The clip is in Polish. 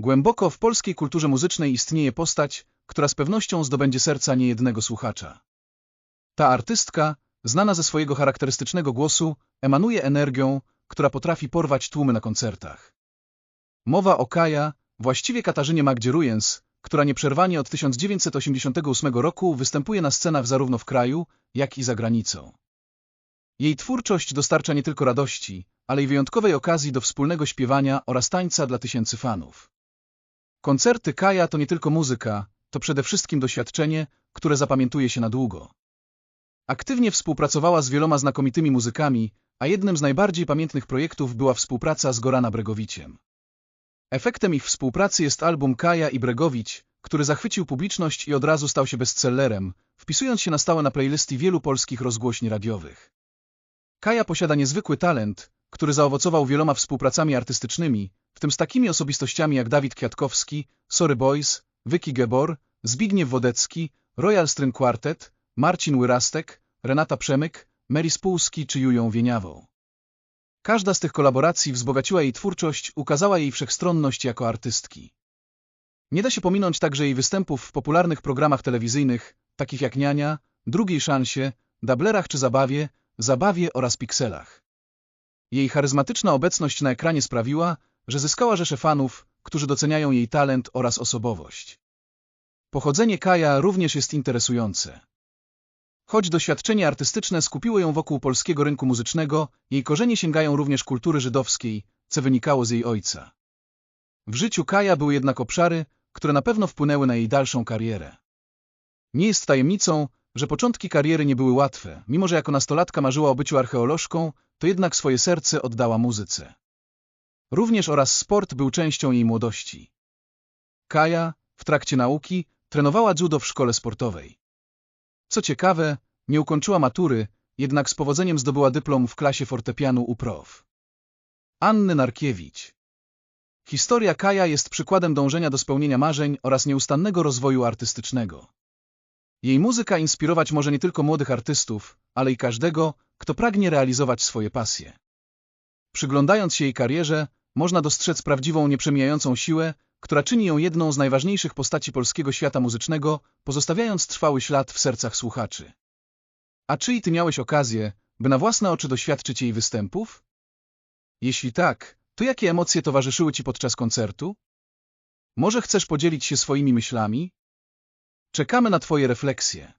Głęboko w polskiej kulturze muzycznej istnieje postać, która z pewnością zdobędzie serca niejednego słuchacza. Ta artystka, znana ze swojego charakterystycznego głosu, emanuje energią, która potrafi porwać tłumy na koncertach. Mowa o Kaja, właściwie Katarzynie Magdzie Rujens, która nieprzerwanie od 1988 roku występuje na scenach zarówno w kraju, jak i za granicą. Jej twórczość dostarcza nie tylko radości, ale i wyjątkowej okazji do wspólnego śpiewania oraz tańca dla tysięcy fanów. Koncerty Kaja to nie tylko muzyka, to przede wszystkim doświadczenie, które zapamiętuje się na długo. Aktywnie współpracowała z wieloma znakomitymi muzykami, a jednym z najbardziej pamiętnych projektów była współpraca z Gorana Bregowiciem. Efektem ich współpracy jest album Kaja i Bregowicz, który zachwycił publiczność i od razu stał się bestsellerem, wpisując się na stałe na playlisty wielu polskich rozgłośni radiowych. Kaja posiada niezwykły talent, który zaowocował wieloma współpracami artystycznymi, w tym z takimi osobistościami jak Dawid Kwiatkowski, Sorry Boys, Wyki Gebor, Zbigniew Wodecki, Royal String Quartet, Marcin Łyrastek, Renata Przemyk, Mary Spółski czy Julią Wieniawą. Każda z tych kolaboracji wzbogaciła jej twórczość, ukazała jej wszechstronność jako artystki. Nie da się pominąć także jej występów w popularnych programach telewizyjnych, takich jak Niania, Drugiej Szansie, Dablerach czy Zabawie, Zabawie oraz Pikselach. Jej charyzmatyczna obecność na ekranie sprawiła, że zyskała rzesze fanów, którzy doceniają jej talent oraz osobowość. Pochodzenie Kaja również jest interesujące. Choć doświadczenie artystyczne skupiło ją wokół polskiego rynku muzycznego, jej korzenie sięgają również kultury żydowskiej, co wynikało z jej ojca. W życiu Kaja były jednak obszary, które na pewno wpłynęły na jej dalszą karierę. Nie jest tajemnicą, że początki kariery nie były łatwe, mimo że jako nastolatka marzyła o byciu archeolożką, to jednak swoje serce oddała muzyce. Również oraz sport był częścią jej młodości. Kaja, w trakcie nauki, trenowała judo w szkole sportowej. Co ciekawe, nie ukończyła matury, jednak z powodzeniem zdobyła dyplom w klasie fortepianu u prof. Anny Narkiewicz. Historia Kaja jest przykładem dążenia do spełnienia marzeń oraz nieustannego rozwoju artystycznego. Jej muzyka inspirować może nie tylko młodych artystów, ale i każdego, kto pragnie realizować swoje pasje. Przyglądając się jej karierze, można dostrzec prawdziwą, nieprzemijającą siłę, która czyni ją jedną z najważniejszych postaci polskiego świata muzycznego, pozostawiając trwały ślad w sercach słuchaczy. A czy i ty miałeś okazję, by na własne oczy doświadczyć jej występów? Jeśli tak, to jakie emocje towarzyszyły ci podczas koncertu? Może chcesz podzielić się swoimi myślami? Czekamy na twoje refleksje.